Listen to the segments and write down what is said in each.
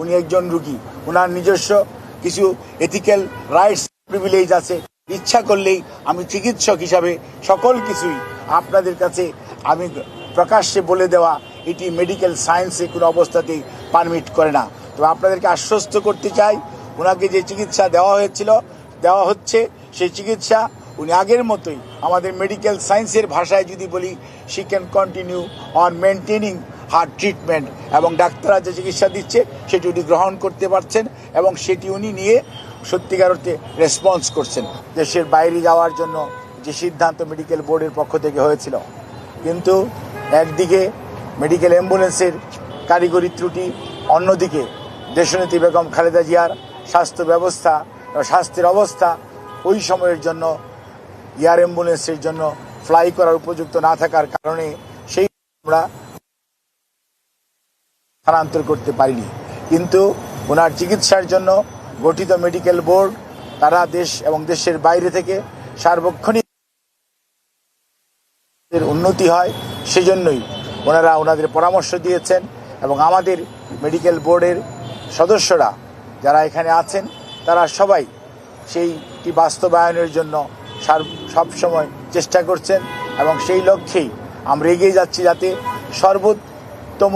উনি একজন রুগী। ওনার নিজস্ব কিছু এথিক্যাল রাইটস প্রিভিলেজ আছে। ইচ্ছা করলেই আমি চিকিৎসক হিসাবে সকল কিছুই আপনাদের কাছে আমি প্রকাশ্যে বলে দেওয়া এটি মেডিকেল সায়েন্সে কোনো অবস্থাতেই পারমিট করে না। তবে আপনাদেরকে আশ্বস্ত করতে চাই ওনাকে যে চিকিৎসা দেওয়া হয়েছিল, দেওয়া হচ্ছে, সেই চিকিৎসা উনি আগের মতোই আমাদের মেডিকেল সায়েন্সের ভাষায় যদি বলি she can continue on maintaining heart treatment এবং ডাক্তাররা যে চিকিৎসা দিচ্ছে, সেটি উনি গ্রহণ করতে পারছেন এবং সেটি উনি নিয়ে সত্যিকার অর্থে রেসপন্স করছেন। দেশের বাইরে যাওয়ার জন্য যে সিদ্ধান্ত মেডিকেল বোর্ডের পক্ষ থেকে হয়েছিল। কিন্তু একদিকে মেডিকেল অ্যাম্বুলেন্সের কারিগরি ত্রুটি, অন্যদিকে দেশনেত্রী বেগম খালেদা জিয়ার স্বাস্থ্য ব্যবস্থা স্বাস্থ্যের অবস্থা ওই সময়ের জন্য এয়ার অ্যাম্বুলেন্সের জন্য ফ্লাই করার উপযুক্ত না থাকার কারণে সেই আমরা স্থানান্তর করতে পারিনি। কিন্তু ওনার চিকিৎসার জন্য গঠিত মেডিকেল বোর্ড, তারা দেশ এবং দেশের বাইরে থেকে সার্বক্ষণিক উন্নতি হয়, সেজন্যই ওনারা ওনাদের পরামর্শ দিয়েছেন এবং আমাদের মেডিকেল বোর্ডের সদস্যরা যারা এখানে আছেন, তারা সবাই সেইটি বাস্তবায়নের জন্য সার- সবসময় চেষ্টা করছেন এবং সেই লক্ষ্যেই আমরা এগিয়ে যাচ্ছি যাতে সর্বোত্তম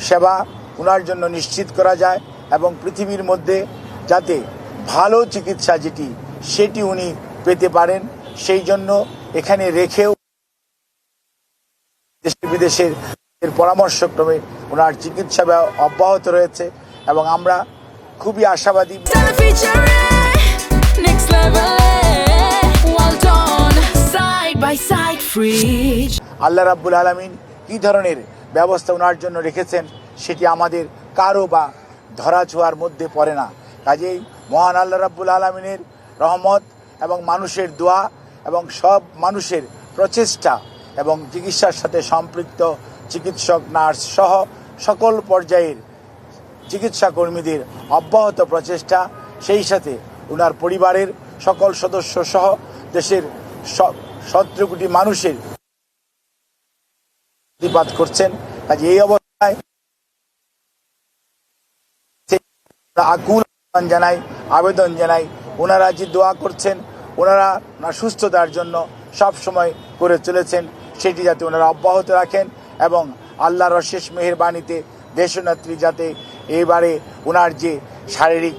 সেবা ওনার জন্য নিশ্চিত করা যায় এবং পৃথিবীর মধ্যে যাতে ভালো চিকিৎসা যেটি সেটি উনি পেতে পারেন সেই জন্য এখানে রেখেও দেশে বিদেশের পরামর্শক্রমে ওনার চিকিৎসা ব্যা- অব্যাহত রয়েছে এবং আমরা খুবই আশাবাদী. আল্লাহ রাব্বুল আলমিন কী ধরনের ব্যবস্থা ওনার জন্য রেখেছেন, সেটি আমাদের কারও বা ধরা ছোঁয়ার মধ্যে পড়ে না। কাজেই মহান আল্লাহ রাব্বুল আলমিনের রহমত এবং মানুষের দোয়া এবং সব মানুষের প্রচেষ্টা এবং চিকিৎসার সাথে সম্পৃক্ত চিকিৎসক, নার্স সহ সকল পর্যায়ের চিকিৎসা কর্মীদের অব্যাহত প্রচেষ্টা, সেই সাথে ওনার পরিবারের সকল সদস্য সহ দেশের সতেরো কোটি মানুষের প্রতিবাদ করছেন। কাজে এই অবস্থায় আকুল জানাই, আবেদন জানাই, ওনারা যে দোয়া করছেন, ওনারা সুস্থতার জন্য সব সময় করে চলেছেন, সেটি যাতে ওনারা অব্যাহত রাখেন এবং আল্লাহর শেষ মেহেরবাণীতে দেশনেত্রী যাতে এবারে ওনার যে শারীরিক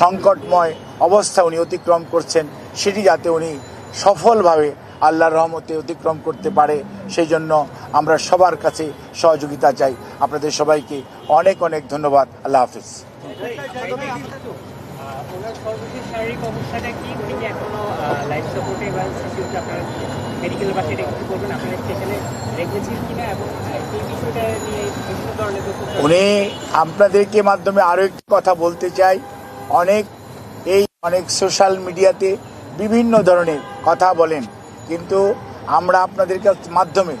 সংকটময় অবস্থা উনি অতিক্রম করছেন, সেটি যাতে উনি সফলভাবে আল্লাহর রহমতে অতিক্রম করতে পারে সেই জন্য আমরা সবার কাছে সহযোগিতা চাই। আপনাদের সবাইকে অনেক অনেক ধন্যবাদ। আল্লাহ হাফিজ। উনি আপনাদেরকে মাধ্যমে আরও একটি কথা বলতে চাই। অনেক এই অনেক সোশ্যাল মিডিয়াতে বিভিন্ন ধরনের কথা বলেন। কিন্তু আমরা আপনাদের মাধ্যমে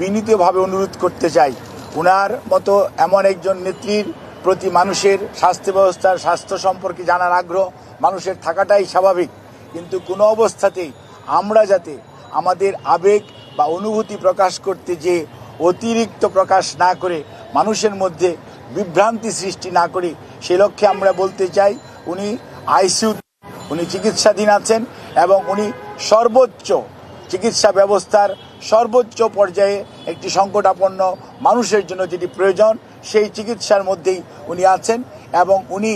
বিনীতভাবে অনুরোধ করতে চাই। ওনার মতো এমন একজন নেত্রীর প্রতি মানুষের স্বাস্থ্য ব্যবস্থার স্বাস্থ্য সম্পর্কে জানার আগ্রহ মানুষের থাকাটাই স্বাভাবিক। কিন্তু কোনো অবস্থাতেই আমরা যাতে আমাদের আবেগ বা অনুভূতি প্রকাশ করতে যে অতিরিক্ত প্রকাশ না করে মানুষের মধ্যে বিভ্রান্তি সৃষ্টি না করে, সে লক্ষ্যে আমরা বলতে চাই উনি আইসিউ উনি চিকিৎসাধীন আছেন এবং উনি সর্বোচ্চ চিকিৎসা ব্যবস্থার সর্বোচ্চ পর্যায়ে একটি সংকটাপন্ন মানুষের জন্য যেটি প্রয়োজন, সেই চিকিৎসার মধ্যেই উনি আছেন এবং উনি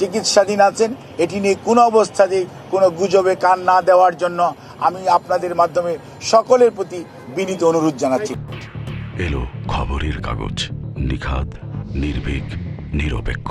চিকিৎসাধীন আছেন। এটি নিয়ে কোনো অবস্থাতেই কোনো গুজবে কান না দেওয়ার জন্য আমি আপনাদের মাধ্যমে সকলের প্রতি বিনীত অনুরোধ জানাচ্ছি। এলো খবরের কাগজ, নিখাদ, নির্ভীক, নিরপেক্ষ।